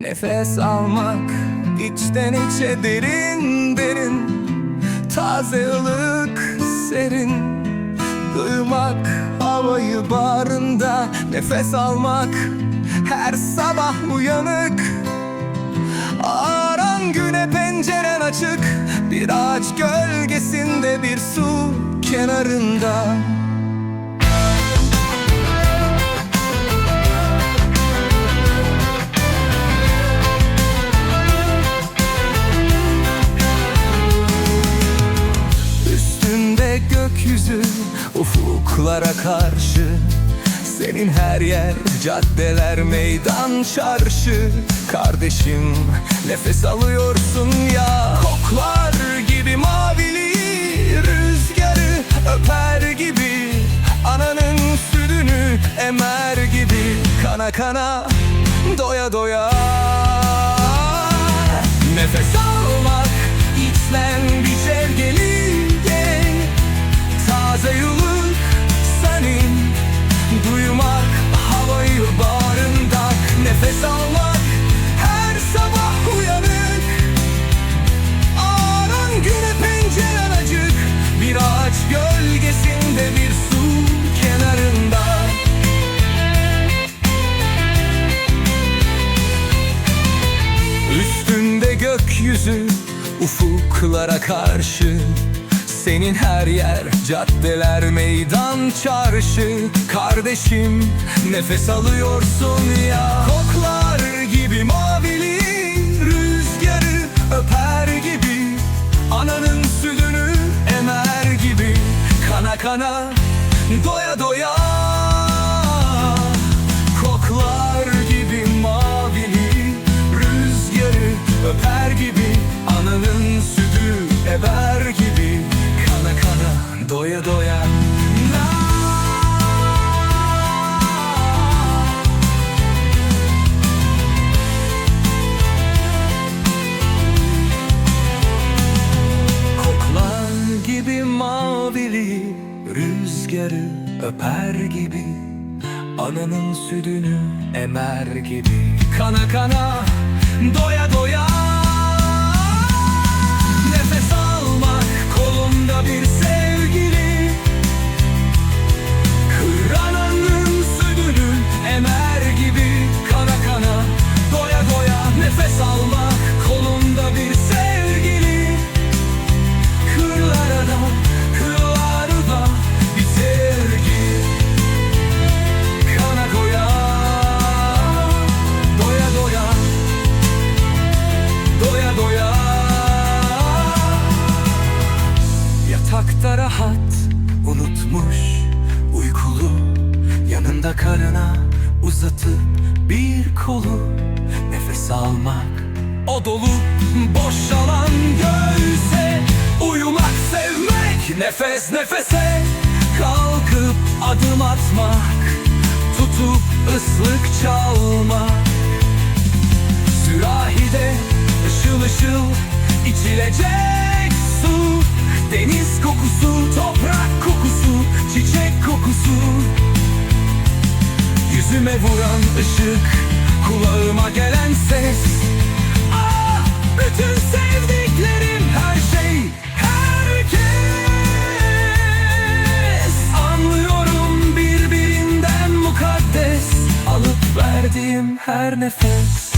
Nefes almak içten içe derin derin. Taze ılık serin. Duymak havayı bağrında. Nefes almak her sabah uyanık. Ağaran güne penceren açık. Bir ağaç gölgesinde bir su kenarında ufuklara karşı Senin her yer caddeler meydan çarşı. Kardeşim nefes alıyorsun ya. Koklar gibi maviliği rüzgarı öper gibi. Ananın sütünü emer gibi. Kana kana doya doya. Nefes almak gökyüzü ufuklara karşı. Senin her yer caddeler meydan çarşı. Kardeşim nefes alıyorsun ya. Koklar gibi mavili rüzgarı öper gibi. Ananın sütünü emer gibi. Kana kana doya doya öper gibi Ananın sütünü emer gibi. Kana kana doya doya karına uzatıp bir kolu Nefes almak. O dolu boşalan göğse Uyumak sevmek nefes nefese Kalkıp adım atmak Tutup ıslık çalmak. Sürahide ışıl ışıl içilecek su Deniz kokusu, toprak kokusu, çiçek kokusu Yüzüme vuran ışık, kulağıma gelen ses. Ah, bütün sevdiklerim, her şey, herkes. Anlıyorum birbirinden mukaddes Alıp verdiğim her nefes